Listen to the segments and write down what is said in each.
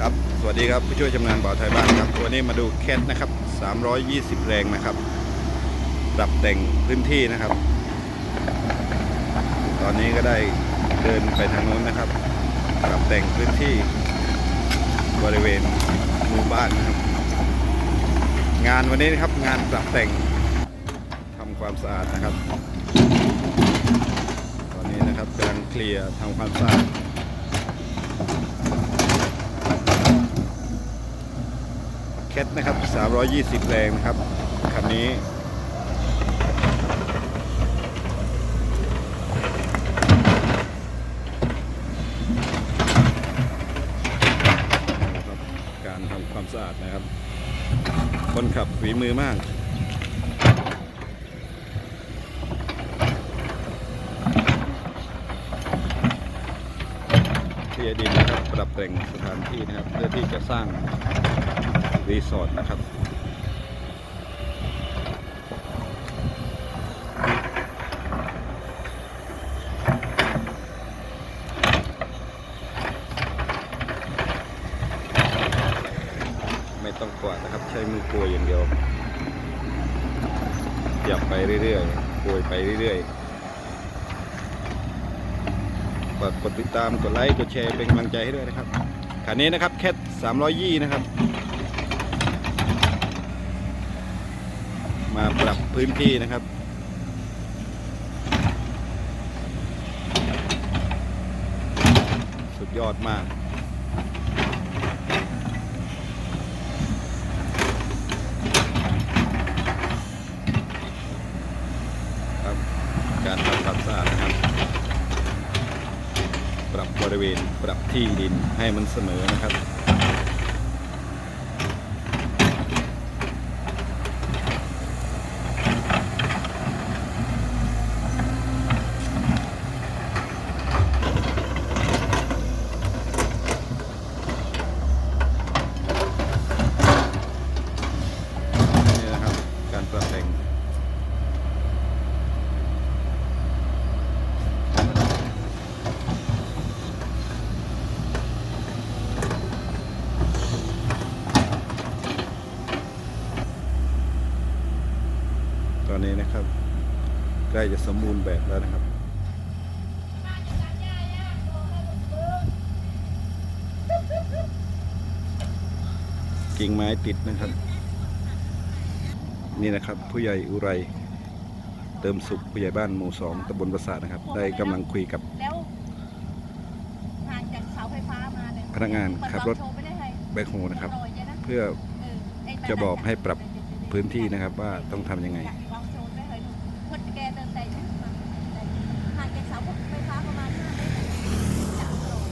ครับ สวัสดีครับผู้ช่วยชำนาญบ่าวไทยบ้านครับวันนี้มาดูแคทนะครับ 320 แรงนะครับ ปรับแต่งพื้นที่นะครับ ตอนนี้ก็ได้เดินไปทางโน้นนะครับ ปรับแต่งพื้นที่บริเวณหมู่บ้านนะครับ งานวันนี้นะครับงานปรับแต่งทำความสะอาดนะครับ ตอนนี้นะครับกำลังเคลียร์ทำความสะอาด แคทนะครับ 320 แรงนะครับ คันนี้ครับการทำความสะอาดนะครับ คนขับฝีมือมากเคลียร์ดินนะครับปรับแต่งสถานที่นะครับ เพื่อที่จะสร้าง รีสอร์ทนะครับไม่ต้องกวาดนะครับ ใช้มือโกยอย่างเดียวหยับไปเรื่อยๆโกยไปเรื่อยๆฝากกดติดตาม กดไลค์ กดแชร์ เป็นกำลังใจให้ด้วยนะครับคันนี้นะครับแคท300ยี่นะครับ มาปรับพื้นที่นะครับ สุดยอดมากครับการทำความสะอาดนะครับ ปรับบริเวณปรับที่ดินให้มันเสมอนะครับ นี่นะครับ การปรับแต่งตอนนี้นะครับ ใกล้จะสมบูรณ์แบบแล้วนะครับกิ่งไม้ติดนะครับ นี่นะครับ ผู้ใหญ่อุไรเติมสุขผู้ใหญ่บ้านหมู่สองตำบลประสาทนะครับ ได้กำลังคุยกับ แล้วห่างจากเสาไฟฟ้ามาเนี่ยพนักงานขับรถ เปิดลำโชว์ไม่ได้ให้แบคโฮนะครับอร่อยเลยนะเพื่อเออไอ้จะบอกให้ปรับพื้นที่นะครับว่าต้องทำยังไงลองโชว์ได้เลยลูกพดแกเดินใจขึ้นมาห่างจากเสาไฟฟ้าประมาณห้าเมตรจ้ะอร่อย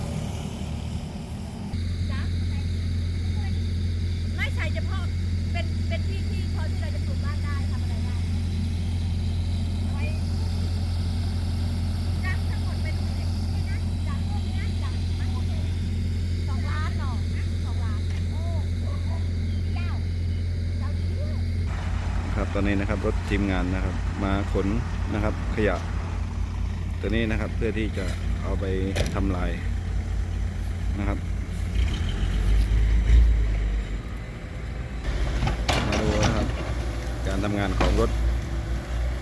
จ้ะไม่ใช่เฉพาะเป็นเป็นที่ที่พอที่เราจะปลูกบ้านได้ทำอะไรได้เอาไว้จ้ะทั้งหมดเป็นเนี่ยนะจากพวกเนี้ยจากทั้งหมดเลยสองล้านเนาะสองล้านโอ้เจ้าเจ้าเที่ยว ครับ ตอนนี้นะครับ รถทีมงานนะครับ มาขนนะครับ ขยะ ตัวนี้นะครับเพื่อที่จะเอาไปทำลายนะครับมาดูนะครับ การทำงานของรถ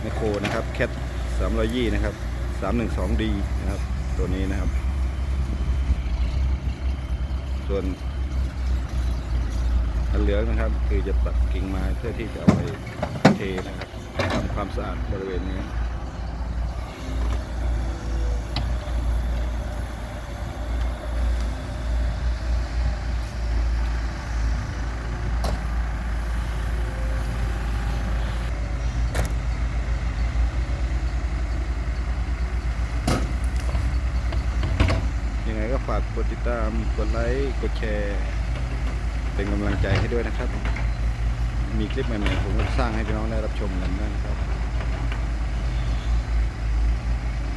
แมคโครนะครับแคท320นะครับ 312D นะครับ ตัวนี้นะครับ ส่วนอันเหลืองนะครับ คือจะตัดกิ่งไม้เพื่อที่จะเอาไป นะครับทำความสะอาดบริเวณนี้ยังไงก็ฝากกดติดตาม กดไลค์ กดแชร์ เป็นกำลังใจให้ด้วยนะครับ มีคลิปใหม่ๆผมก็สร้างให้พี่น้องได้รับชมกันนะครับ